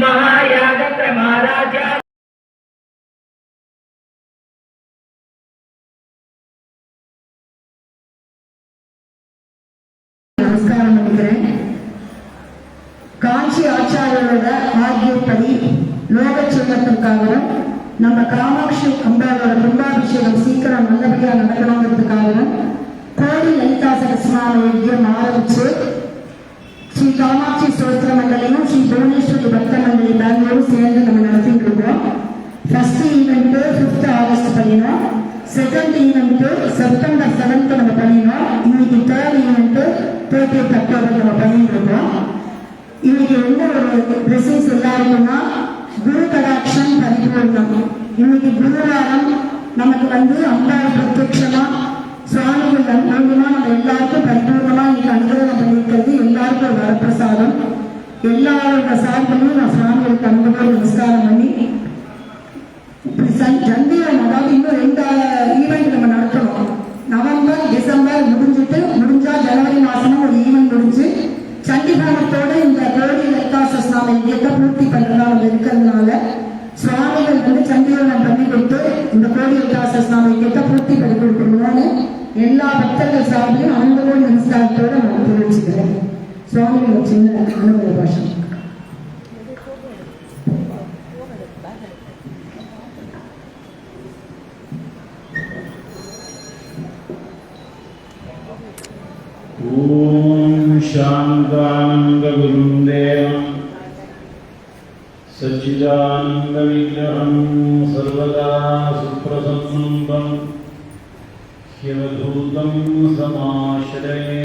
महायागत्र महाराजा நமஸ்காரம் பண்ணிக்கிறேன் காஞ்சி ஆச்சாரியரோட ஆகியப்படி லோக செல்வத்திற்காகவும் நம்ம காமாட்சி அம்பாவோட கும்பாபிஷேகம் சீக்கிரம் நல்லபடியா நடக்கணுங்கிறதுக்காகவும் கோடி லலிதா சகஸ்நாம யஜ்யம் ஆரம்பிச்சு ஸ்ரீ காமாட்சி ஸ்தோத்திர மண்டலையும் ஸ்ரீ புவனேஸ்வரி பக்த மண்டலி பெங்களூரும் சேர்ந்து நம்ம நடத்திட்டு இருக்கோம் ஃபர்ஸ்ட் ஈவெண்ட் ஃபிஃப்த் ஆகஸ்ட் பண்ணினோம் செகண்ட் ஈவெண்ட் செப்டம்பர் செவன்த் நம்ம பண்ணினோம் இன்னைக்கு தேர்ட் ஈவெண்ட் தேர்ட்டி அக்டோபர் நம்ம பண்ணிட்டு இருக்கோம் இன்னைக்கு என்ன ஒரு பிளஸிங்ஸ் எல்லாருக்கும்னா குரு கடாட்சம் பரிபூர்ணம் இன்னைக்கு குருவாரம் நமக்கு வந்து அம்பாள் பிரத்யட்சமா சுவாமிகள் மூலியமா நம்ம எல்லாருக்கும் பரிபூர்ணமா இன்னைக்கு அனுகிரகம் பண்ணியிருக்கிறது எல்லாருக்கும் ஒரு வரப்பிரசாதம். எல்லாரோட சார்பிலையும் நான் சுவாமிகளுக்கு அன்போடு நமஸ்காரம் பண்ணி இப்படி அதாவது இன்னும் ரெண்டு ஈவெண்ட் நம்ம நடத்தணும். நவம்பர் டிசம்பர் முடிஞ்சிட்டு முடிஞ்சா ஜனவரி மாசமும் ஒரு ஈவெண்ட் முடிஞ்சு சண்டிகாரத்தோட இந்த கோடி லலிதாசஸ் நாம இயக்க பூர்த்தி பண்றதா நம்ம இருக்கிறதுனால சுவாமிகள் வந்து சண்டிகரணம் பண்ணி கொடுத்து இந்த கோடி லலிதாசஸ் நாம இயக்க பூர்த்தி பண்ணி கொடுக்கணும்னு எல்லா பக்தர்கள் சார்பிலும் அன்போடு நமஸ்காரத்தோட நான் தெரிவிச்சுக்கிறேன் சுவாமிகள் ஒரு சின்ன அனுபவ பாஷம் ॐ शान्तानन्दगुरुं देवं सच्चिदानन्दविग्रहं सर्वदा सुप्रसन्नं शिवधूतं समाश्रये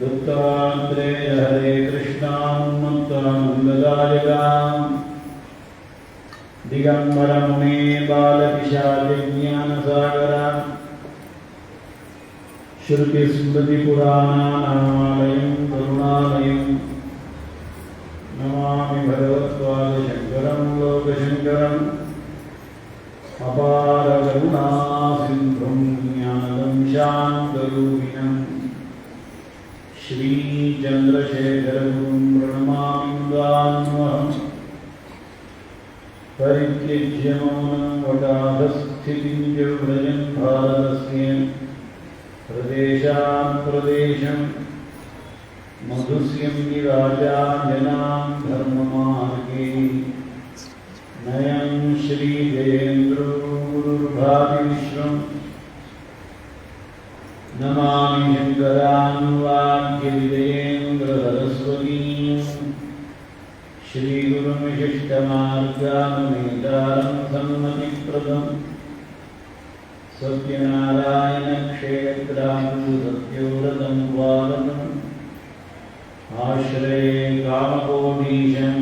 दत्तात्रेय हरे कृष्णां मत्तामङ्गदायिकां दिगम्बरं मे बालविशालज्ञानसागरा श्रुतिस्मृतिपुराणानामालयं करुणालयम्। नमामि भगवत्पादशङ्करं लोकशङ्करम्। अपा ज्ञानदं शान्तरूपिणम् श्रीचन्द्रशेखरगुरुं प्रणमामि मुदान्वहम् परित्यज्य मौनं वटाधस्थितिं च व्रजन् भारतस्य प्रदेशान् प्रदेशं मधुस्यं विराजा जनां धर्ममार्गे भानुवाक्यविजयेन्द्रसरस्वतीं श्रीगुरुविशिष्टमार्गानुमेतारं सन्मतिप्रदम् सत्यनारायणक्षेत्राम्बुसत्योरतं स्वागतम् आश्रये कामकोटीशम्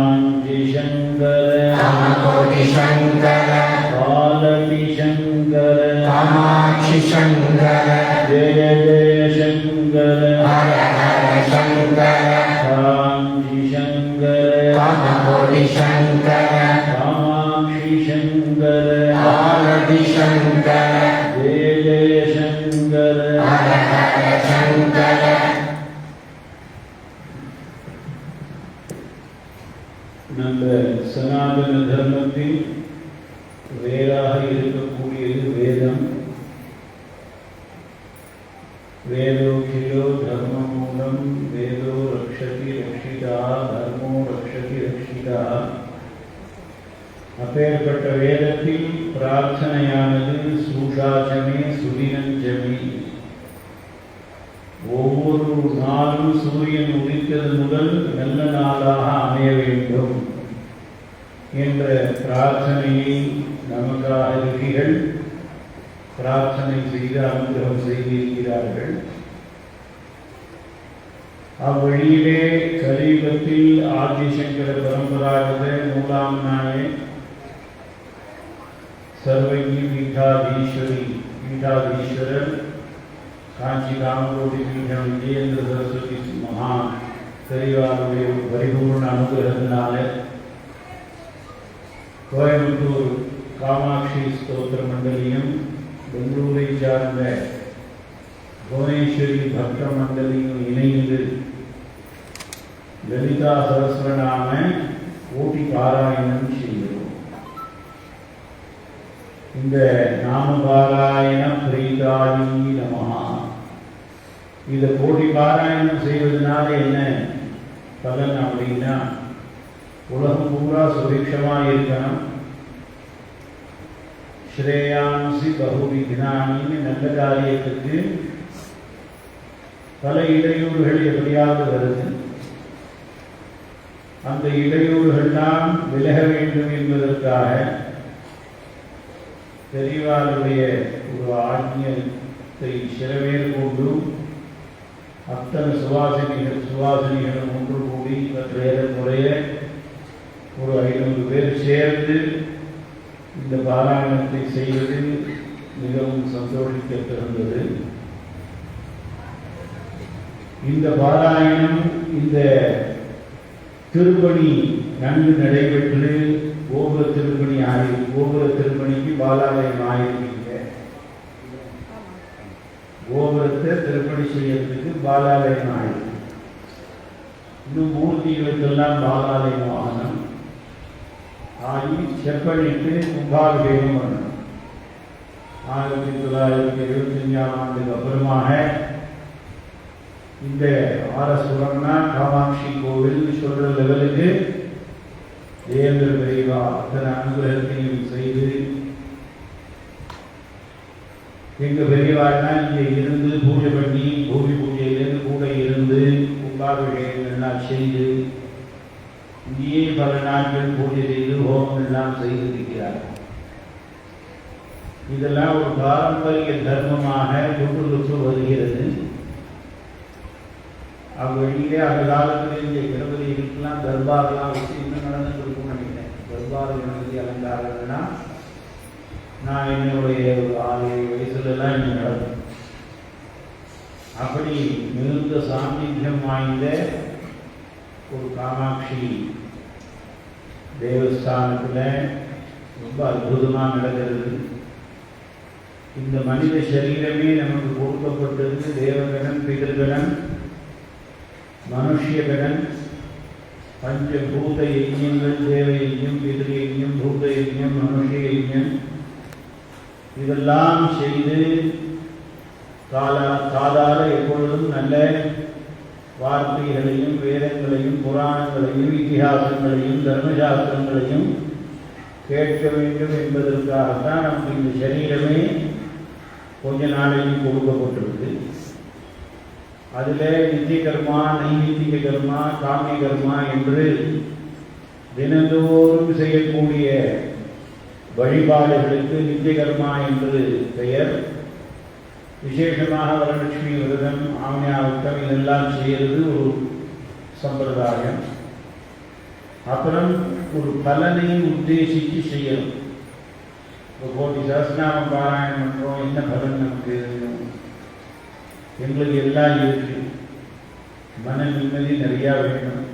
कामाक्षि शङ्कर जय जय शङ्कर हर हर शङ्कर कान्ति शङ्कर कामकोटि शङ्कर कामाक्षि शङ्कर कालदि शङ्कर கலியுகத்தில் ஆதிசங்கர பரம்பராகத மூலாம் நாளே சர்வஜி பீட்டாதீஸ்வரி பீட்டாதீஸ்வரர் காஞ்சி காமகோடி பீடம் விஜயேந்திர சரஸ்வதி மகா பெரியவாருடைய பரிபூர்ண அனுகிரகத்தினால கோயம்புத்தூர் காமாட்சி ஸ்தோத்திர மண்டலியும் பெங்களூரை சார்ந்த புவனேஸ்வரி பக்த மண்டலியும் இணைந்து லலிதா சரஸ்வரநாம ஓட்டி பாராயணம் செய்கிறோம். இந்த நாம பாராயண பிரீதாயி நமஹா. இதை கோடி பாராயணம் செய்வதனால என்ன பலன் அப்படின்னா உலகம் பூரா சுபிக்ஷமாக இருக்கணும். ஸ்ரேயாம்சி பகுவிக்னானின்னு நல்ல காரியத்துக்கு பல இடையூறுகள் எப்படியாவது வருது. அந்த இடையூறுகள்லாம் விலக வேண்டும் என்பதற்காக பெரியவாருடைய ஒரு ஆజ్ఞத்தை சிறவேர் கொண்டு அத்தனை சுவாசினிகள் சுவாசினிகளும் ஒன்று கூடி ஏறக்குறைய ஒரு ஐநூறு பேர் சேர்ந்து இந்த பாராயணத்தை செய்வதில் மிகவும் சந்தோஷத்தை பிறந்தது இந்த பாராயணம் இந்த திருப்பணி நன்கு நடைபெற்று கோபுர திருப்பணி ஆகி கோபுர திருப்பணிக்கு பாலாலயம் ஆயிருக்கீங்க கோபுரத்தை திருப்பணி செய்யறதுக்கு பாலாலயம் ஆயிருக்கு. இன்னும் மூர்த்திகளுக்கெல்லாம் பாலாலயம் ஆகணும். ஆகி செப்பனிட்டு கும்பாபிஷேகம் பண்ணணும். ஆயிரத்தி தொள்ளாயிரத்தி எழுபத்தஞ்சாம் ஆண்டுக்கு அப்புறமாக இந்த ஆரசுரம்னா காமாட்சி கோவில் சொல்ற லெவலுக்கு தேவேந்திர பெரியவா அத்தனை அனுகிரகத்தையும் செய்து எங்க பெரியவாள்னா இங்க இருந்து பூஜை பண்ணி பூமி பூஜையிலிருந்து கூட இருந்து கும்பாபிஷேகங்கள்லாம் செய்து இங்கேயே பல நாட்கள் பூஜை செய்து ஹோமம் எல்லாம் செய்திருக்கிறார். இதெல்லாம் ஒரு பாரம்பரிய தர்மமாக கொண்டு வருகிறது. அவ்வழியிலே அந்த காலத்தில் கணபதி இருக்கலாம் தர்பார்லாம் வச்சு இன்னும் நடந்து கொடுக்க நினைக்கிறேன். தர்பார் கணபதி அலங்காரங்கள்னா நான் என்னுடைய ஒரு ஆறு ஏழு வயசுலலாம் இன்னும் நடக்கும்? அப்படி மிகுந்த சாநித்தியம் வாய்ந்த ஒரு காமாட்சி தேவஸ்தானத்தில் ரொம்ப அற்புதமாக நடக்கிறது. இந்த மனித சரீரமே நமக்கு கொடுக்கப்பட்டது தேவகணம் பிதர்கணம் மனுஷியகணன் பஞ்சபூத யஜ்யங்கள் தேவ யஜ்யம் பிதிரு பூத யஜ்யம் மனுஷ யஜ்யம் இதெல்லாம் செய்து கால காதால எப்பொழுதும் நல்ல வார்த்தைகளையும் வேதங்களையும் புராணங்களையும் இத்திஹாசங்களையும் தர்மசாஸ்திரங்களையும் கேட்க வேண்டும் என்பதற்காகத்தான் நமக்கு இந்த சரீரமே கொஞ்ச நாளைக்கு கொடுக்கப்பட்டிருக்கு. அதில் நித்திய கர்மா நைமித்திக கர்மா காமிய கர்மா என்று தினந்தோறும் செய்யக்கூடிய வழிபாடுகளுக்கு நித்திய கர்மா என்று பெயர். விசேஷமாக வரலட்சுமி விரதம் ஆமியாவுக்கம் இதெல்லாம் செய்கிறது ஒரு சம்பிரதாயம். அப்புறம் ஒரு பலனை உத்தேசித்து செய்யணும். இப்போ கோடி சஹஸ்ரநாமம் பாராயணம் பண்ணுறோம் என்ன பலன் நமக்கு? எங்களுக்கு எல்லாம் இருக்கு மன நிம்மதி நிறையா வேணும்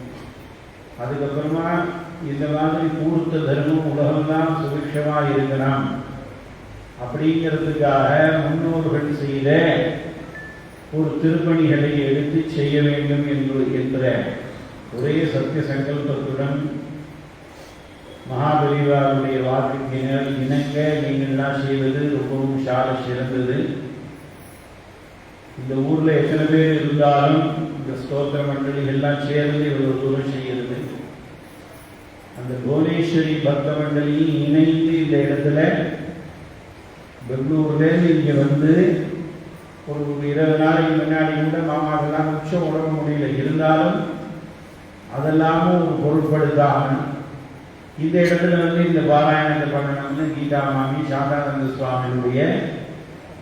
அதுக்கப்புறமா இந்த மாதிரி பூர்த்த தர்மம் உலகம்தான் சுபிக்ஷமாக இருக்கலாம். அப்படிங்கிறதுக்காக முன்னோர்கள் செய்த ஒரு திருப்பணிகளை எடுத்து செய்ய வேண்டும் என்று என்ற ஒரே சத்திய சங்கல்பத்துடன் மகாபலிவாருடைய வாக்குக்கு இணங்க நீங்கள்லாம் செய்வது ரொம்பவும் சால சிறந்தது. இந்த ஊர்ல எத்தனை பேர் இருந்தாலும் இந்த ஸ்தோத்திர மண்டலி எல்லாம் சேர்ந்து இவ்வளவு தூரம் செய்கிறது. அந்த புவனேஸ்வரி பக்த மண்டலியும் இணைந்து இந்த இடத்துல பெங்களூர்லேருந்து இங்கே வந்து ஒரு இருபது நாளைக்கு முன்னாடி கூட மாமாக்கெல்லாம் உச்சம் உடம்பு முடியல. இருந்தாலும் அதெல்லாமும் ஒரு பொருட்படுத்தாமல் இந்த இடத்துல வந்து இந்த பாராயணத்தை பண்ணணும்னு கீதா மாமி சாந்தானந்த சுவாமியுடைய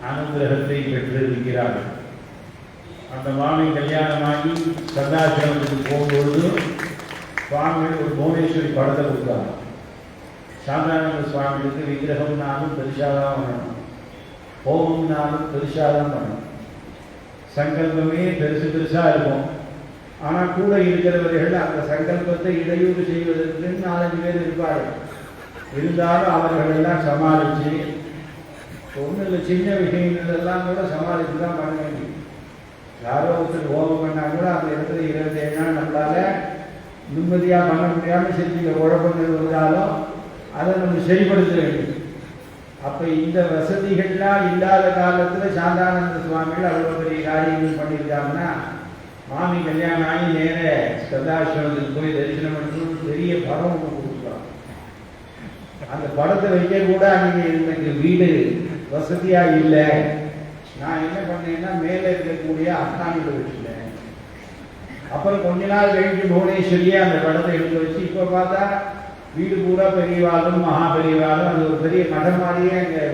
அனுகிரகத்தை பெற்றிருக்கிறார்கள். அந்த மாமி கல்யாணமாகி சந்தாசிரமத்துக்கு போகும்பொழுது சுவாமிகள் ஒரு புவனேஸ்வரி படத்தை கொடுத்தாங்க. சாந்தானந்த சுவாமிகளுக்கு விக்கிரகம்னாலும் பெருசாக தான் பண்ணணும். ஹோமம்னாலும் பெருசாக தான் பண்ணணும். சங்கல்பமே பெருசு பெருசாக இருக்கும். ஆனால் கூட இருக்கிறவர்கள் அந்த சங்கல்பத்தை இடையூறு செய்வதற்கு நாலஞ்சு பேர் இருப்பார்கள். இருந்தாலும் அவர்களெல்லாம் சமாளித்து ஒன்றும் இல்லை சின்ன விஷயங்கள் எல்லாம் கூட சமாளித்து தான் பண்ண வேண்டிய யாரோ ஒருத்தர் ஓபம் பண்ணால் கூட அந்த இடத்துல இருபத்தி ஏழு நாள் நம்மளால நிம்மதியாக பண்ண முடியாமல் செஞ்சு குழப்பங்கள் வந்தாலும் அதை நம்ம சரிப்படுத்த வேண்டும். அப்போ இந்த வசதிகள்லாம் இல்லாத காலத்தில் சாந்தானந்த சுவாமிகள் அவ்வளோ பெரிய காரியங்கள் பண்ணியிருக்காங்கன்னா மாமி கல்யாணம் ஆகி நேர சதாசிரமத்துக்கு போய் தரிசனம் பண்ணணும் பெரிய படம் ஒன்று அந்த படத்தை வைக்க கூட அன்னைக்கு எனக்கு வீடு வசதியாக இல்லை. நான் என்ன பண்ணேன்னா மேலே இருக்கக்கூடிய அத்தானியில் வச்சுட்டேன். அப்புறம் கொஞ்ச நாள் கழிச்சு புவனேஸ்வரியே அந்த படத்தை எடுத்து வச்சு இப்போ பார்த்தா வீடு பூரா பெரியவாளும் மகா பெரியவாளும் அது ஒரு பெரிய கடை மாதிரியே இங்கே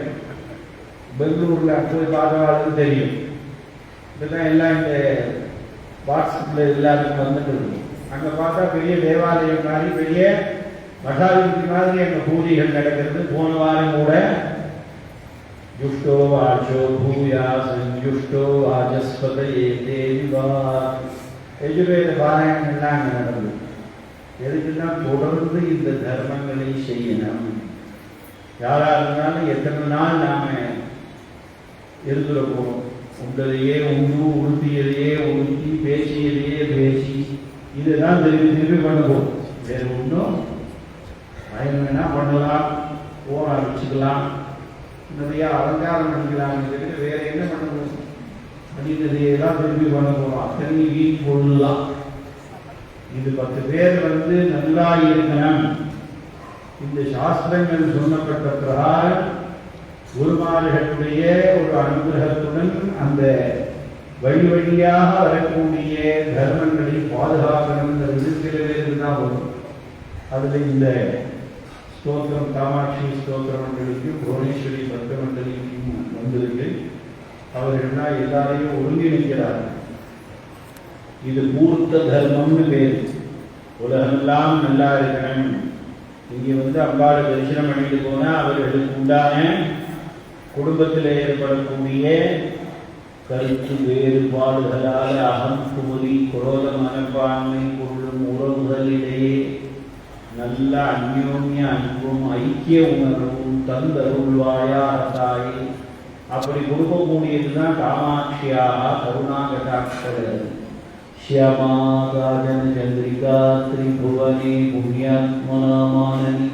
பெங்களூரில் போய் பார்த்தவாளுக்கு தெரியும். இதெல்லாம் எல்லாம் இந்த வாட்ஸ்அப்பில் எல்லாருக்கும் வந்துட்டு இருக்கும் அங்கே பார்த்தா பெரிய தேவாலயம் மாதிரி பெரிய மகாவிருத்தி மாதிரி அங்கே பூஜைகள் நடக்கிறது. போன வாரம் கூட जुष्टो वाचो भूया संजुष्टो वाचस्पतये தேவிவா எஜுர்வேத பாராயணம் எல்லாம் அங்கே நடந்தது எதுக்குன்னா தொடர்ந்து இந்த தர்மங்களை செய்யணும் யாரா இருந்தாலும் எத்தனை நாள் நாம இருந்துட போறோம் உண்டதையே உண்டு உடுத்தியதையே உடுத்தி பேசியதையே பேசி இதுதான் திருப்பி திருப்பி பண்ண போகும் வேற ஒன்றும் பயம் வேணா பண்ணலாம் போன வச்சுக்கலாம் நிறைய அலங்காரம் பண்ணிக்கலாம் வேற என்ன பண்ண போகும் பண்ணினதையே தான் பண்ண போறோம் அத்தனை வீண் பொருள்லாம். இது பத்து பேர் வந்து நல்லா இருக்கணும். இந்த சாஸ்திரங்கள் சொன்னப்பட்ட பிரகாரம் குருமார்களுடைய ஒரு அனுகிரகத்துடன் அந்த வழி வழியாக வரக்கூடிய தர்மங்களை பாதுகாக்கணுங்கிறது சில பேருக்கு வரும் அதில் இந்த ஸ்தோத்திரம் காமாட்சி ஸ்தோத்திர மண்டலிக்கும் புவனேஸ்வரி பக்த மண்டலிக்கும் வந்திருக்கு அவர்கள்லாம் எல்லாரையும் ஒருங்கிணைக்கிறார்கள் இது பூர்த்த தர்மம்னு பேர். உலகெல்லாம் நல்லா இருக்கணும். இங்கே வந்து அம்பாளை தரிசனம் பண்ணிட்டு போனால் அவர்களுக்கு உண்டான குடும்பத்தில் ஏற்படக்கூடிய கருத்து வேறுபாடுகளால் அகம் குமுறி குரோத மனப்பான்மை கொள்ளும் உறவுகளிடையே நல்ல அந்யோன்ய அன்பும் ஐக்கிய உணர்வும் தந்தருள்வாயா தாயே. அப்படி கொடுக்கக்கூடியதுதான் காமாட்சியாக கருணாகட்டாட்சர் श्यामागाजन चंद्रिका त्रिभुवने पुण्यात्मनामाननि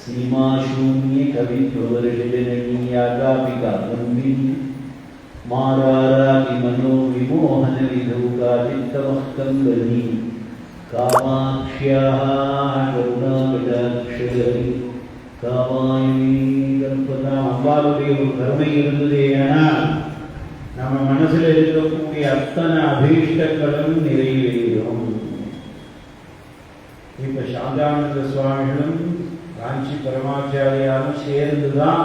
सीमा शून्य कवित्ववर्षजननीयागापिका बन्दिनी मारारामि मनो विमोहन विधौका चित्तमस्तम्बनी कामाक्ष्याः करुणाकटाक्षरी காமாயி அம்பாளுடைய ஒரு கருமை இருந்ததே ஆனால் நம்ம மனசுல இருக்கக்கூடிய அத்தனை அபீஷ்டங்களும் நிறைவேறும். இப்ப சாந்தானந்த சுவாமிகளும் காஞ்சி பரமாச்சாரியாரும் சேர்ந்துதான்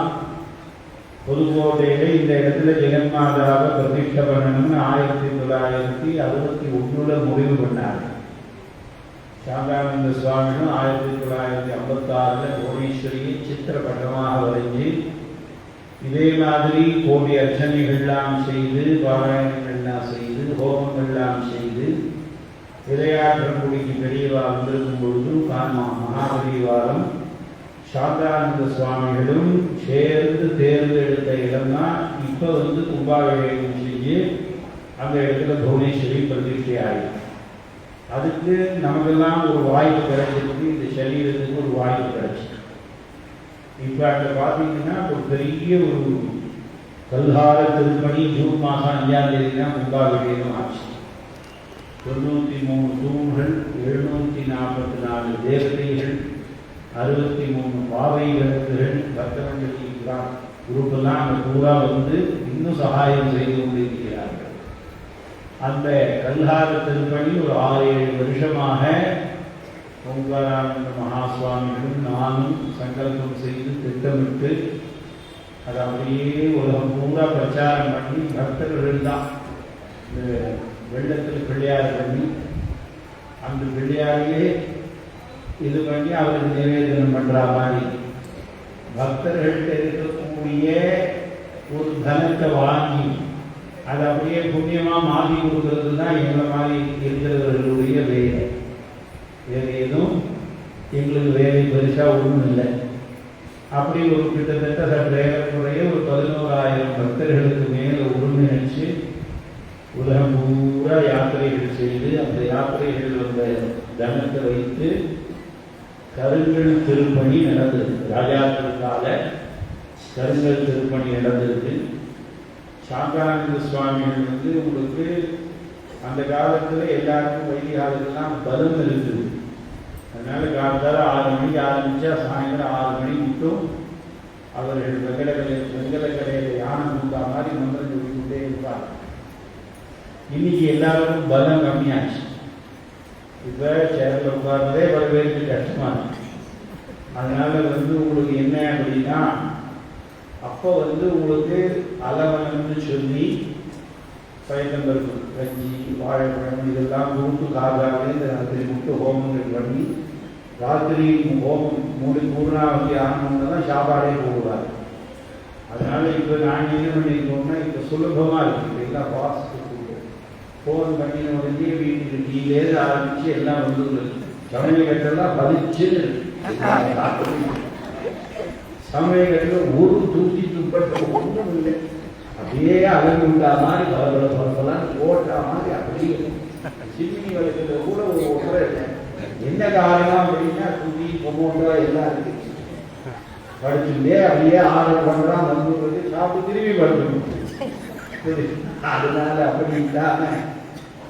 புதுக்கோட்டையில இந்த இடத்துல ஜெகன்மாதாவை பிரதிஷ்ட பண்ணணும்னு ஆயிரத்தி தொள்ளாயிரத்தி அறுபத்தி ஒண்ணுல முடிவு பண்ணாங்க. சாந்தானந்த சுவாமிகளும் ஆயிரத்தி தொள்ளாயிரத்தி ஐம்பத்தாறுல புவனேஸ்வரியை சித்திரப்பட்டமாக வரைஞ்சி இதே மாதிரி கோடி அர்ச்சனைகள்லாம் செய்து பாராயணங்கள்லாம் செய்து ஹோமங்கள்லாம் செய்து இரையாற்றங்குடிக்கு பெரியவா வந்திருக்கும் பொழுதும் காமா மகாபரிவாரம் சாந்தானந்த சுவாமிகளும் சேர்ந்து தேர்ந்தெடுத்த இடம்தான் இப்போ வந்து கும்பாபிஷேகம் செஞ்சு அந்த இடத்துல புவனேஸ்வரி பிரதிஷ்டை ஆயிடுச்சு அதுக்கு நமக்கெல்லாம் ஒரு வாய்ப்பு கிடைச்சிருக்கு இந்த சரீரத்துக்கு ஒரு வாய்ப்பு கிடைச்சிருக்கு. இப்போ பார்த்தீங்கன்னா ஒரு பெரிய ஒரு கல்கால திருப்பணி ஜூன் மாதம் அஞ்சாம் தேதி தான் ஆச்சு. தொண்ணூற்றி மூணு தூண்கள் எழுநூற்றி நாற்பத்தி நாலு தேவதைகள் அறுபத்தி மூணு பாவை விளக்குகள் பக்தமண்டலிலாம் குரூப்பெல்லாம் அங்கே பூரா வந்து இன்னும் சகாயம் செய்து கொண்டிருக்கிறார்கள் அந்த கல்ஹார திருப்பணி ஒரு ஆறு ஏழு வருஷமாக ஓங்காரானந்த மகாசுவாமிகளும் நானும் சங்கல்பம் செய்து திட்டமிட்டு அதை அப்படியே உலகம் பூரா பிரச்சாரம் பண்ணி பக்தர்கள் தான். இந்த வெள்ளத்தில் பிள்ளையார் பண்ணி அந்த பிள்ளையாரையே இது பண்ணி அவருக்கு நிவேதனம் பண்ணுற மாதிரி. பக்தர்கள்ட்ட இருக்கக்கூடிய ஒரு தனத்தை வாங்கி அதை அப்படியே புண்ணியமாக மாற்றி கொடுக்கறது தான் எங்களை மாதிரி இருக்கிறவர்களுடைய வேலை வேறு எதுவும் எங்களுக்கு வேலை பெருசாக ஒன்றும் இல்லை. அப்படி ஒரு கிட்டத்தட்ட சற்று ஏறக்குறைய ஒரு பதினோராயிரம் பக்தர்களுக்கு மேலே ஒருங்கிணைச்சு உலகம் பூரா யாத்திரைகள் செய்து அந்த யாத்திரைகள் வந்த தனத்தை வைத்து கருங்கல் திருப்பணி நடந்தது. ராஜாக்களுக்காக கருங்கல் திருப்பணி நடந்திருக்கு சாந்தானந்த சுவாமிகள் வந்து உங்களுக்கு அந்த காலத்தில் எல்லாருக்கும் வைத்தியாளர்கள்லாம் பலம் இருக்குது அதனால காலத்தால ஆறு மணிக்கு ஆரம்பித்தா சாயந்தரம் ஆறு மணி மட்டும் அவர்கள் வெங்கடக்கலை வெங்கடக்கலையில யானை கொடுத்தா மாதிரி மந்திரம் சொல்லிக்கொண்டே இருப்பார் இன்னைக்கு எல்லாருக்கும் பலம் கம்மியாச்சு. இப்போ சேர்ல உட்கார்ந்தே பல பேருக்கு கஷ்டமா இருக்கு. அதனால வந்து உங்களுக்கு என்ன அப்படின்னா அப்போ வந்து உங்களுக்கு அலவனம்னு சொல்லி பயத்தம்பருப்பு கஞ்சி வாழைப்பழம் இதெல்லாம் கொடுத்து காதாலே இந்த ராத்திரி முட்டு ஹோமங்கள் பண்ணி ராத்திரி ஹோமம் மூடி பூர்ணாவதி ஆனவங்க சாப்பாடே போடுவார். அதனால இப்போ நான் என்ன பண்ணியிருக்கோம்னா இப்போ சுலபமாக இருக்கு. இப்போ எல்லாம் ஃபாஸ்ட் ஃபோன் பண்ணின உடனே வீட்டுக்கு டீலேருந்து ஆரம்பிச்சு எல்லாம் வந்து சமையல் பதிச்சு சமையல் ஒரு தூக்கி துப்பட்ட ஒன்றும் இல்லை. அப்படியே அழகு உண்டா மாதிரி பல பலப்பெல்லாம் ஓட்டா மாதிரி அப்படியே சிம்னி வளர்க்கறது கூட ஒரு ஒன்றரை இல்லை என்ன காரணம் அப்படின்னா துணி பொமோட்டோ எல்லாம் இருக்கு. படிச்சுட்டே அப்படியே ஆர்டர் பண்றான் வந்து சாப்பிட்டு திரும்பி படிக்கணும் அதனால அப்படி இல்லாம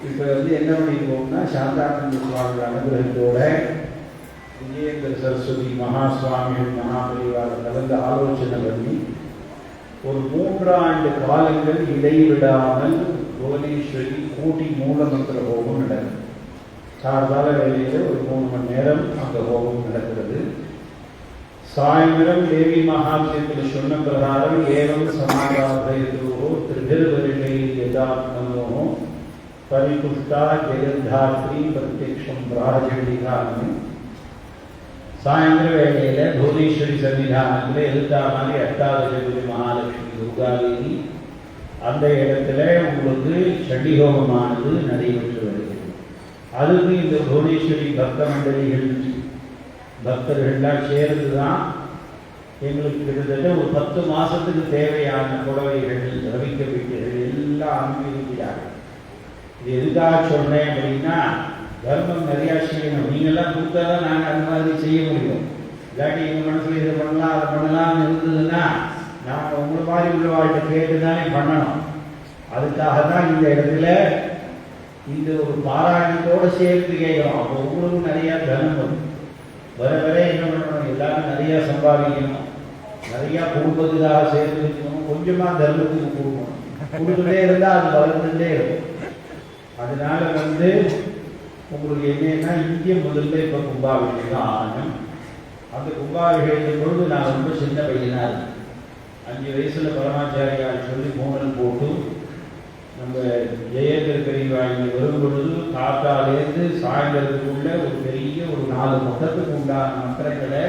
இப்ப வந்து என்ன பண்ணிருக்கோம்னா சாந்தானந்த சுவாமி அனுகிரகத்தோட விஜயேந்திர சரஸ்வதி மகா சுவாமிகள் மகாபரிவார கலந்து ஆலோசனை பண்ணி ஒரு மூன்றாண்டு காலங்கள் இடைவிடாமல் புவனேஸ்வரி கூட்டி மூலமந்திர ஹோமம் நடக்கும் சார்பால வேலையில் ஒரு மூணு மணி நேரம் அந்த ஹோமம் நடக்கிறது. சாயந்தரம் தேவி மகாத்மியத்தில் சொன்ன பிரகாரம் ஏவம் சமாதாபயதோ திருபிர்வரிகை யதாத்மனோ பரிபுஷ்டா ஜெகத்தாத்ரி பிரத்யக்ஷம் பிராஜடிகான்னு சாயந்தர வேளையில புவனேஸ்வரி சன்னிதானத்தில் எழுத்தா மாதிரி அஷ்டாதசபதி மகாலட்சுமி துர்காதேவி. அந்த இடத்துல உங்களுக்கு சண்டி ஹோமமானது நடைபெற்று வருகிறது. அதுக்கு இந்த புவனேஸ்வரி பக்த மண்டலிகள் பக்தர்கள்லாம் சேர்ந்து தான் எங்களுக்கு கிட்டத்தட்ட ஒரு பத்து மாதத்துக்கு தேவையான புடவைகள் ரவிக்க வீட்டுகள் எல்லாம் அனுப்பியிருக்கிறார்கள் இது எதுக்காக சொன்னேன் அப்படின்னா தர்மம் நிறையா செய்யணும். நீங்கள்லாம் கொடுத்தா தான் நாங்கள் அந்த மாதிரி செய்ய முடியும். இல்லாட்டி எங்கள் மனசில் இதை பண்ணலாம் அதை பண்ணலாம்னு இருந்ததுன்னா நாங்கள் உங்களை மாதிரி உள்ளவாழ்கிட்ட கேட்டு தானே பண்ணணும். அதுக்காக தான் இந்த இடத்துல இந்த ஒரு பாராயணத்தோடு சேர்த்து கேட்குறோம். அப்போ உங்களுக்கும் நிறையா தனம் வரும். வர வர என்ன பண்ணணும்? எல்லாரும் நிறையா சம்பாதிக்கணும். நிறையா குடும்பத்துக்காக சேர்த்து வைக்கணும். கொஞ்சமாக தர்மத்துக்கு கொடுக்கணும். கொடுத்துட்டே இருந்தால் அது வளர்ந்துட்டே இருக்கும். அதனால வந்து உங்களுக்கு என்னன்னா இந்திய முதல்ல இப்போ கும்பாபிஷேகம் ஆகணும். அந்த கும்பாபிஷேகத்தின் பொழுது நான் ரொம்ப சின்ன பையனா இருந்தேன். அஞ்சு வயசுல பரமாச்சாரியார் சொல்லி மோகனம் போட்டு நம்ம ஜெயேந்திர பெரியவா இங்கே வரும் பொழுது காத்தாலேருந்து சாயந்தரத்துக்குள்ள ஒரு பெரிய ஒரு நாலு மொத்தத்துக்கு உண்டான மந்திரங்களை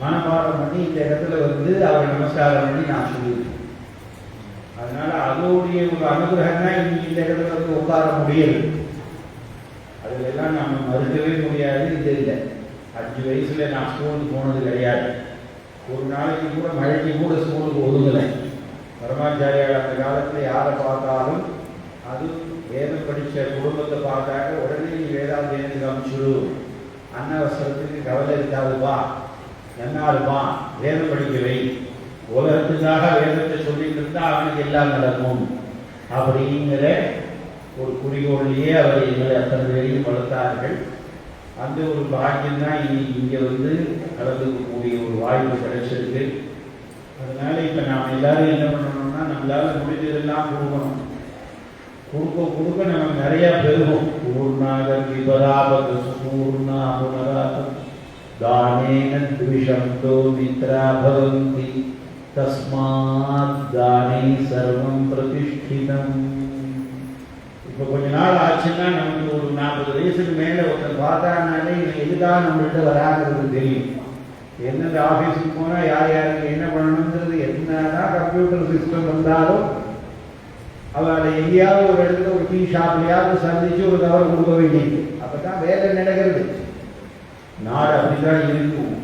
மனப்பாடம் பண்ணி இந்த இடத்துல வந்து அவரை நமஸ்காரம் பண்ணி நான் சொல்லியிருக்கேன். அதனால அதோடைய ஒரு அனுகிரகம்னா இன்னைக்கு இந்த இடத்துல வந்து உட்கார முடியாது அதுலெல்லாம் நம்ம மறுக்கவே முடியாது இது இல்லை. அஞ்சு வயசுல நான் ஸ்கூலுக்கு போனது கிடையாது. ஒரு நாளைக்கு கூட மழைக்கு கூட ஸ்கூலுக்கு ஒதுங்கலை. பரமாச்சாரியார் அந்த காலத்தில் யாரை பார்த்தாலும் அது வேதம் படித்த குடும்பத்தை பார்த்தாக்க உடனே நீ வேதாந்தேனுக்கு அமிச்சுடு அன்னவசரத்துக்கு கவலை இருக்காதுப்பா. என்னாலுமா வேதம் படிக்கவை உலகத்துக்காக வேதத்தை சொல்லிட்டு இருந்தால் அவனுக்கு எல்லாம் நடக்கும். அப்படிங்கிற ஒரு குறிக்கோளிலேயே அவர் எங்களை அத்தனை பேரையும் வளர்த்தார்கள். அந்த ஒரு பாக்கியம் தான் இங்கே வந்து கலந்துக்கக்கூடிய ஒரு வாய்ப்பு கிடைச்சிருக்கு. அதனால இப்போ நாம் எல்லாரும் என்ன பண்ணணும்னா நம்மளால முடிஞ்சதெல்லாம் கொடுக்கணும். கொடுக்க கொடுக்க நம்ம நிறைய பெறுவோம். பூர்ணாக விபராபக பூர்ணா புனராபம் தானேன துவிஷந்தோ மித்ரா பவந்தி. தஸ்மாத் தானே சர்வம் பிரதிஷ்டிதம் இப்போ கொஞ்ச நாள் ஆச்சுன்னா நமக்கு ஒரு நாற்பது வயசுக்கு மேலே ஒருத்தர் பார்த்தாருனாலே இவன் எதுக்காக நம்மள்கிட்ட வராங்கிறது தெரியும். என்னது ஆஃபீஸுக்கு போனால் யார் யாருக்கு என்ன பண்ணணுங்கிறது என்னதான் கம்ப்யூட்டர் சிஸ்டம் வந்தாலும் அவளை எங்கேயாவது ஒரு இடத்துல ஒரு டீ ஷாப்லையாவது சந்திச்சு ஒரு தவறு கொடுக்க வேண்டியது. அப்போ தான் வேலை நடக்கிறது. நாடு அப்படிதான் இருக்கும்.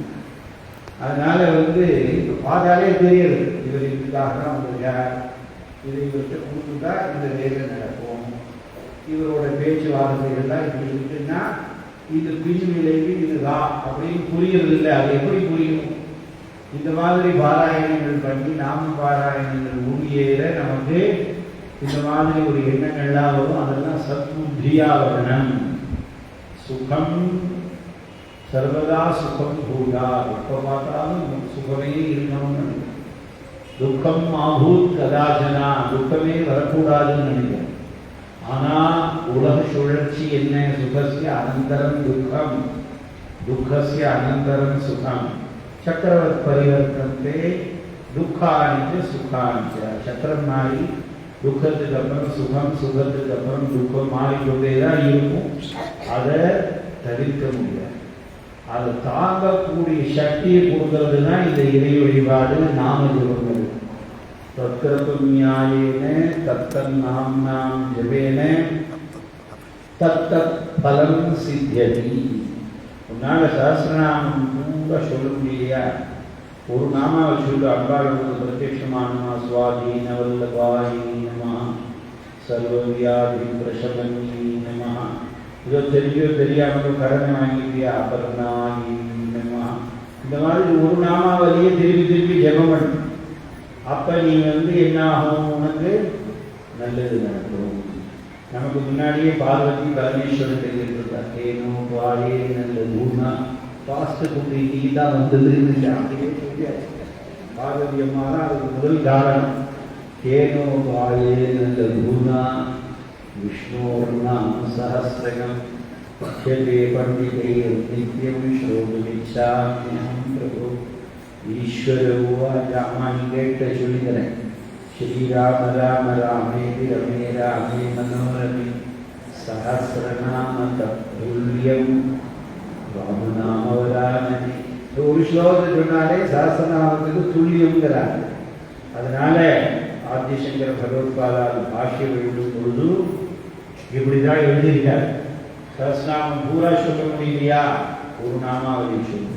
அதனால வந்து இப்போ பார்த்தாலே தெரியுது இவர் இதுக்காக தான் வந்திருக்கார் இது இவர்கிட்ட கொடுத்துட்டா இந்த வேலை நடக்கும். இவரோட பேச்சுவார்த்தைகள்லாம் இப்படி இருக்குன்னா இது பின்விளைவு இதுதான் அப்படின்னு புரியுறது இல்லை அது எப்படி புரியும்? இந்த மாதிரி பாராயணங்கள் பண்ணி நாம பாராயணங்கள் ஊழியேற நமக்கு இந்த மாதிரி ஒரு எண்ணங்கள்லாம் வரும். அதெல்லாம் சத்புத்தியா வரணும் சுகம் சர்வதா சுகம் பூயா எப்போ பார்த்தாலும் சுகமே இருக்கணும்னு நினைக்கிறேன். துக்கம் ஆபூத் கதாஜனா துக்கமே வரக்கூடாதுன்னு நினைக்கிறேன். ஆனா உலக சுழற்சி என்ன? சுகசிய அனந்தரம் துக்கம். துக்கசிய அனந்தரம் சுகம். சக்கரவர்த்தி பரிவர்த்தத்தை துக்கானிச்சு சுகானிச்ச சக்கரம் மாறி துக்கத்துக்கு அப்புறம் சுகம் சுகத்துக்கு அப்புறம் துக்கம் மாறிக்கொண்டே தான் இருக்கும். அதை தவிர்க்க முடியாது. அதை தாங்கக்கூடிய சக்தியை கொடுக்கறது தான் இந்த இறை வழிபாடு நாம तत्र तु न्यायेन तत्तन्नाम्नां जपेन ஜபேன தத்தத் பலம் சித்தியதி உன்னால சஹசிரநாமம் பூரா சொல்ல முடியலையா ஒரு நாமாவை சொல்லு அம்பாளுக்கு பிரத்யட்சமானமா சுவாதீன வல்லபாயி நம சர்வவியாதி பிரசவனி நம இதோ தெரிஞ்சோ தெரியாமலோ கடன் வாங்கிட்டியா அபர்ணாயி நம இந்த மாதிரி ஒரு நாமாவலியே திருப்பி திருப்பி ஜெபம் பண்ணு அப்ப நீ வந்து என்ன ஆகும் உனக்கு நல்லது நடக்கும். நமக்கு முன்னாடியே பார்வதி பரமேஸ்வரன் தெரிஞ்சிருக்கா ஏனோ பாலே நல்ல ஊனா பாஸ்ட் குட்டி நீ தான் வந்தது அப்படியே சொல்லியாச்சு. பார்வதி அம்மா தான் அதுக்கு முதல் காரணம். ஏனோ பாலே நல்ல ஊனா விஷ்ணோர்நாம சஹசிரகம். பட்யதே பண்டிதே நித்யம் ஸ்ரோதுமிச்சாமியம் பிரபு. ஈஸ்வர உவாச்ச அம்மா நீ கேட்ட சொல்லிக்கிறேன் ஸ்ரீராம ராம ராமேதி ரமே ராமே மனோரமே சஹசிரநாம தத்துல்யம் ராமநாமவராமனே ஒரு ஸ்லோகத்தை சொன்னாலே சஹசிரநாமத்துக்கு துல்லியம்ங்கிறார் அதனால ஆதிசங்கர பகவத்பாதால் பாஷ்யம் எழுதும் பொழுது இப்படிதான் எழுதியிருக்கார் சஹசிரநாமம் பூரா சொல்ல முடியலையா ஒரு நாமாவளி சொல்லும்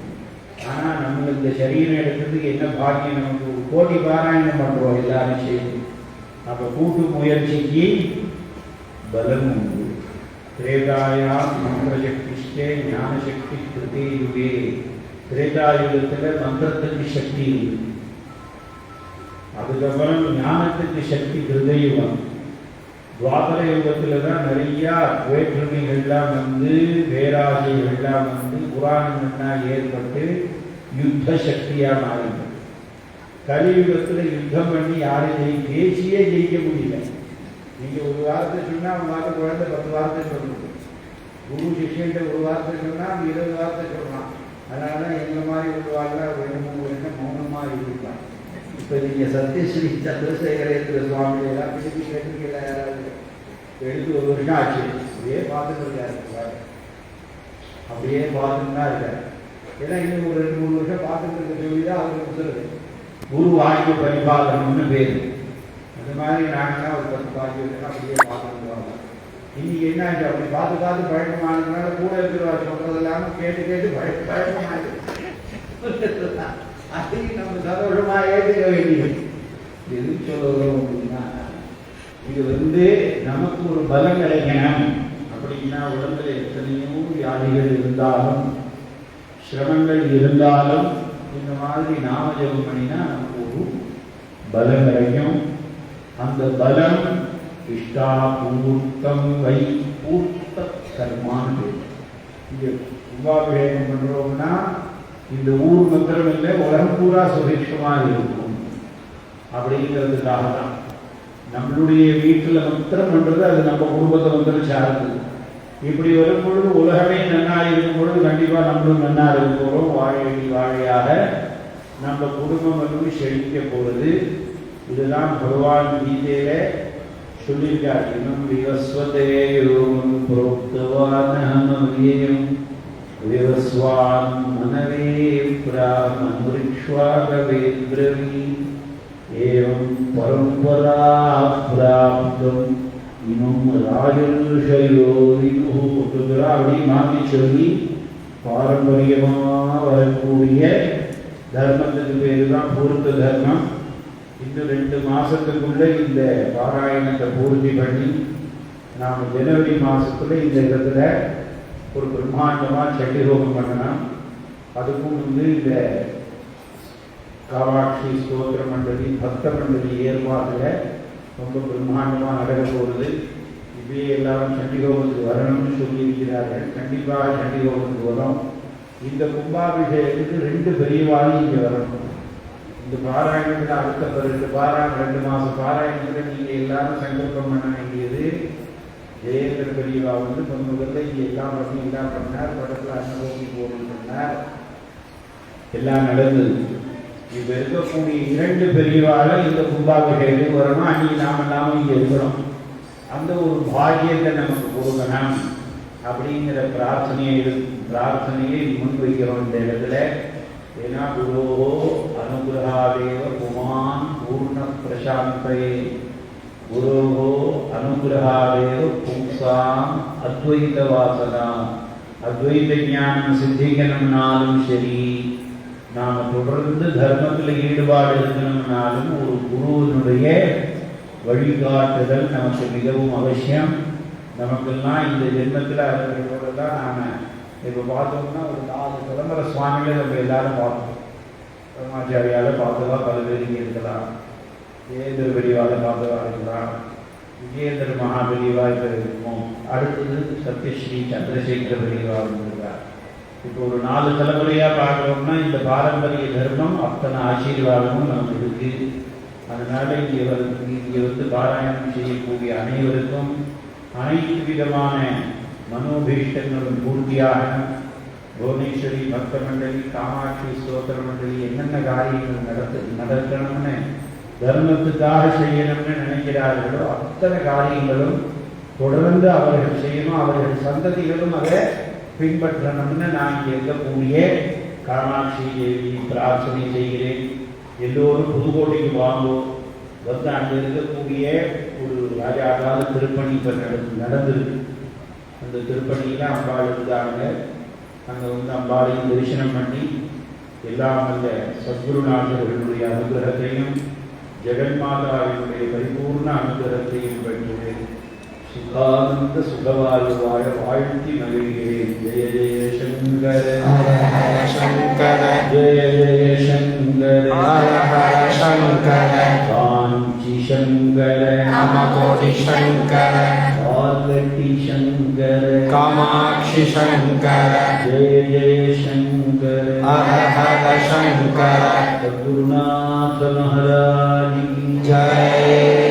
ஆனால் நம்ம இந்த சரீரம் எடுக்கிறதுக்கு என்ன பாக்கியம்? நமக்கு ஒரு கோடி பாராயணம் பண்ணுறோம் எல்லாரும் சேர்ந்து. அப்போ கூட்டு முயற்சிக்கு பலம் உண்டு. திரேதாயா மந்திரசக்திஷ்டே ஞானசக்தி கிருதே திரேதாயுகத்தில் மந்திரத்துக்கு சக்தி இருக்கு அதுக்கப்புறம் ஞானத்துக்கு சக்தி கிருதயுகம். துவாபர யுகத்தில் தான் நிறையா வேற்றுமைகள்லாம் வந்து பேராசைகள்லாம் வந்து புராணங்கள்லாம் ஏற்பட்டு யுத்த சக்தியா மாறினது கலியுகத்துல யுத்தம் பண்ணி யாரும் ஜெயி பேசியே ஜெயிக்க முடியல நீங்க ஒரு வார்த்தை சொன்னா உங்களால குழந்தை பத்து வார்த்தை சொல்லுது குரு சிஷியன்ட்ட ஒரு வார்த்தை சொன்னா அவன் இருபது வார்த்தை சொல்றான் அதனால எங்க மாதிரி ஒரு வாழ்க்கை ரெண்டு மூணு வருஷம் மௌனமா இருப்பான் இப்ப நீங்க சத்யஸ்ரீ சந்திரசேகரேந்திர சுவாமி எல்லாம் திருப்பி கேட்டிருக்கீங்களா யாராவது எடுத்து ஒரு வருஷம் ஆச்சு அப்படியே பார்த்துட்டு இருக்காரு பாரு. அப்படியே பார்த்துட்டு தான் இருக்காரு ஏன்னா இன்னும் ஒரு ரெண்டு மூணு வருஷம் பார்த்துட்டு இருக்க சொல்லி தான் அவருக்கு சொல்லுது குரு வாங்கி பரிபாலனம்னு பேர். அந்த மாதிரி நாங்களாம் ஒரு பத்து பாக்கி அப்படியே பார்த்துட்டு வரோம் இன்னைக்கு என்ன ஆச்சு அப்படி பார்த்து பார்த்து பழக்கமானதுனால கூட இருக்கிறவா சொல்றது இல்லாம கேட்டு கேட்டு பய பழக்கமாயிடுது அதையும் நம்ம சந்தோஷமா ஏற்றுக்க வேண்டியது. எது சொல்லுறோம் அப்படின்னா இது வந்து நமக்கு ஒரு பலம் கிடைக்கணும். அப்படின்னா உடம்புல எத்தனையோ வியாதிகள் இருந்தாலும் சிரமங்கள் இருந்தாலும் இந்த மாதிரி நாம ஜெபம் பண்ணினா நமக்கு ஒரு பலம் கிடைக்கும் அந்த பலம் இஷ்டாபூர்த்தம் வை. பூர்த்த கர்மான்னு பேர். கும்பாபிஷேகம் பண்றோம்னா இந்த ஊர் மந்திரம் இல்லை உலகம் பூரா சுபிக்ஷமாக இருக்கும். அப்படிங்கிறதுக்காக தான் நம்மளுடைய வீட்டில் மந்திரம் பண்றது அது நம்ம குடும்பத்தை வந்து சார்ந்து இப்படி வரும் பொழுது உலகமே நன்னா இருக்கும் பொழுது கண்டிப்பா நம்மளும் நன்னா இருக்க போறோம். வாழை வாழையாக நம்ம குடும்பம் வந்து செழிக்க போறது இதுதான் பகவான் கீதையில சொல்லியிருக்கார். இன்னும் விவஸ்வதேயோம் புரோக்தவானஹமவ்யயம் விவஸ்வான் மனவே பிராமனுரிக்ஷ்வாகவே பிரவி ஏவம் பரம்பரா பிராப்தம் இன்னும் ராஜர்ஷயோரிகு அப்படி மாற்றி சொல்லி பாரம்பரியமாக வரக்கூடிய தர்மத்துக்கு பேர் தான் பூர்த்த தர்மம். இன்னும் ரெண்டு மாதத்துக்குள்ளே இந்த பாராயணத்தை பூர்த்தி பண்ணி நாம் ஜனவரி மாசத்துல இந்த இடத்துல ஒரு பிரம்மாண்டமாக சண்டி ஹோமம் பண்ணணும் அதுக்கும் வந்து இந்த காவாட்சி ஸ்தோத்திர மண்டலி பக்த மண்டலி ஏற்பாட்டில் ரொம்ப பிரம்மாண்டமாக நடக்க போகுது இப்படியே எல்லாரும் சண்டிகோபத்துக்கு வரணும்னு சொல்லியிருக்கிறார்கள். கண்டிப்பாக சண்டிகோபத்துக்கு வரும். இந்த கும்பாபிஷேகத்துக்கு ரெண்டு பெரியவாளும் இங்கே வரணும். இந்த பாராயணத்தில் அடுத்த ரெண்டு பாராயணம் ரெண்டு மாதம் பாராயணத்தில் நீங்கள் எல்லாரும் சங்கல்பம் பண்ண வேண்டியது. ஜெயேந்திர பெரியவா வந்து கொஞ்சம் முதல்ல இங்கே எல்லாம் பண்ணி எல்லாம் பண்ணார். படத்தில் அன்னபூமி போகணும் பண்ணார் எல்லாம் நடந்தது. இப்ப இருக்கக்கூடிய இரண்டு பெரியவாள இந்த கும்பாபிஷேகத்துக்கு வரணும் அன்னைக்கு நாம இல்லாம இங்கே இருக்கிறோம். அந்த ஒரு பாக்கியத்தை நமக்கு கொடுக்கணும் அப்படிங்கிற பிரார்த்தனையை பிரார்த்தனையை முன்வைக்கிறோம் இந்த இடத்துல. ஏன்னா குருவோ அனுகிரகாதேவ புமான் பூர்ண பிரசாந்தே குருவோ அனுகிரகாதேவ பும்சாம் அத்வைத வாசனா அத்வைத ஞானம் சித்திக்கணும்னாலும் சரி. நாம் தொடர்ந்து தர்மத்தில் ஈடுபாடு இருக்கணும்னாலும் ஒரு குருவினுடைய வழிகாட்டுதல் நமக்கு மிகவும் அவசியம். நமக்கெல்லாம் இந்த ஜென்மத்தில் அவர்களோட தான் நாம் இப்போ பார்த்தோம்னா ஒரு நாலு தலைமுறை சுவாமிகளை நம்ம எல்லாரும் பார்த்தோம் பிரம்மாச்சாரியால் பார்த்ததா பல பேர் இங்கே இருக்கலாம். ஜெயேந்திர பெரியவால பார்த்ததா இருக்கலாம். விஜயேந்திர மகாபெரியவா இப்போ இருக்கும்? அடுத்தது சத்யஸ்ரீ சந்திரசேகர பெரியவா இருந்தது இப்போ ஒரு நாலு தலைமுறையா பார்க்குறோம்னா இந்த பாரம்பரிய தர்மம் அத்தனை ஆசீர்வாதமும் நமக்கு இருக்கு. அதனால இங்கே வந்து இங்கே வந்து பாராயணம் செய்யக்கூடிய அனைவருக்கும் அனைத்து விதமான மனோபீஷ்டங்களும் பூர்த்தியாக புவனேஸ்வரி பக்த மண்டலி காமாட்சி ஸ்தோத்திர மண்டலி என்னென்ன காரியங்கள் நடத்து நடக்கணும்னு தர்மத்துக்காக செய்யணும்னு நினைக்கிறார்களோ அத்தனை காரியங்களும் தொடர்ந்து அவர்கள் செய்யணும். அவர்கள் சந்ததிகளும் அதை பின்பற்றணும்னு நான் இங்கே இருக்கக்கூடிய காமாட்சி தேவி பிரார்த்தனை செய்கிறேன். எல்லோரும் புதுக்கோட்டைக்கு வாங்குவோம் வந்து அங்கே இருக்கக்கூடிய ஒரு ராஜாக்கால திருப்பணி இப்போ நடந்து நடந்திருக்கு. அந்த திருப்பணியில் அம்பாள் இருந்தாங்க. அங்கே வந்து அம்பாளையும் தரிசனம் பண்ணி எல்லாம் அந்த சத்குருநாதர்களுடைய அனுகிரகத்தையும் ஜெகன்மாதாவினுடைய பரிபூர்ண அனுகிரகத்தையும் பெற்று சிதானந்த சுகவாயுவாய வாழ்த்தி மகிழ்கிறேன் ஜெய ஜெய சங்கர ஹர ஹர சங்கர ஜெய ஜெய சங்கர ஹர ஹர சங்கர காஞ்சி சங்கர நமகோடி சங்கர பார்வதி சங்கர காமாட்சி சங்கர ஜெய ஜெய சங்கர ஹர ஹர சங்கர குருநாத மகாராஜ் ஜெய